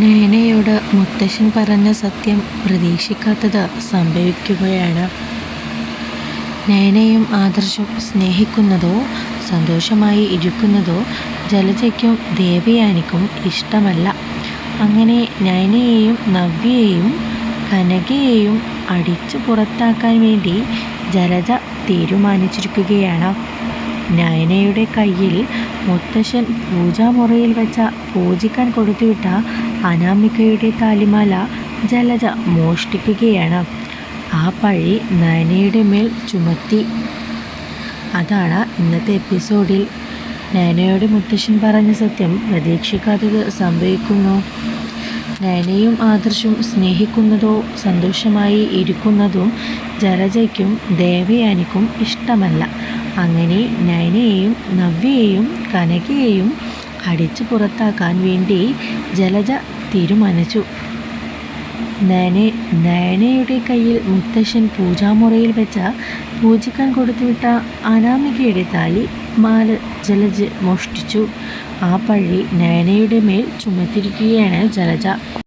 നയനയോട് മുത്തശ്ശൻ പറഞ്ഞ സത്യം പ്രതീക്ഷിക്കാത്തത് സംഭവിക്കുകയാണ്. നയനയും ആദർശം സ്നേഹിക്കുന്നതോ സന്തോഷമായി ഇരിക്കുന്നതോ ജലജയ്ക്കും ദേവയാനിക്കും ഇഷ്ടമല്ല. അങ്ങനെ നയനയെയും നവ്യയെയും കനകയെയും അടിച്ചു പുറത്താക്കാൻ വേണ്ടി ജലജ തീരുമാനിച്ചിരിക്കുകയാണ്. നയനയുടെ കയ്യിൽ മുത്തശ്ശൻ പൂജാമുറിയിൽ വെച്ച പൂജിക്കാൻ കൊടുത്തുവിട്ട അനാമികയുടെ താലിമാല ജലജ മോഷ്ടിക്കുകയാണ്. ആ പഴി നയനയുടെ മേൽ ചുമത്തി. അതാണ് ഇന്നത്തെ എപ്പിസോഡിൽ. നയനയുടെ മുത്തശ്ശൻ പറഞ്ഞ സത്യം പ്രതീക്ഷിക്കാത്തത് സംഭവിക്കുന്നു. നയനയും ആദർശും സ്നേഹിക്കുന്നതോ സന്തോഷമായി ഇരിക്കുന്നതും ജലജയ്ക്കും ദേവയാനിക്കും ഇഷ്ടമല്ല. അങ്ങനെ നയനയെയും നവ്യയെയും കനകയെയും അടിച്ചു പുറത്താക്കാൻ വേണ്ടി ജലജ തീരുമാനിച്ചു. നയനെ നയനയുടെ കയ്യിൽ മുത്തശ്ശൻ പൂജാമുറയിൽ വെച്ച പൂജിക്കാൻ കൊടുത്തുവിട്ട അനാമികയുടെ താലി മാല ജലജ് മോഷ്ടിച്ചു. ആ പഴി നയനയുടെ മേൽ ചുമത്തിരിക്കുകയാണ് ജലജ.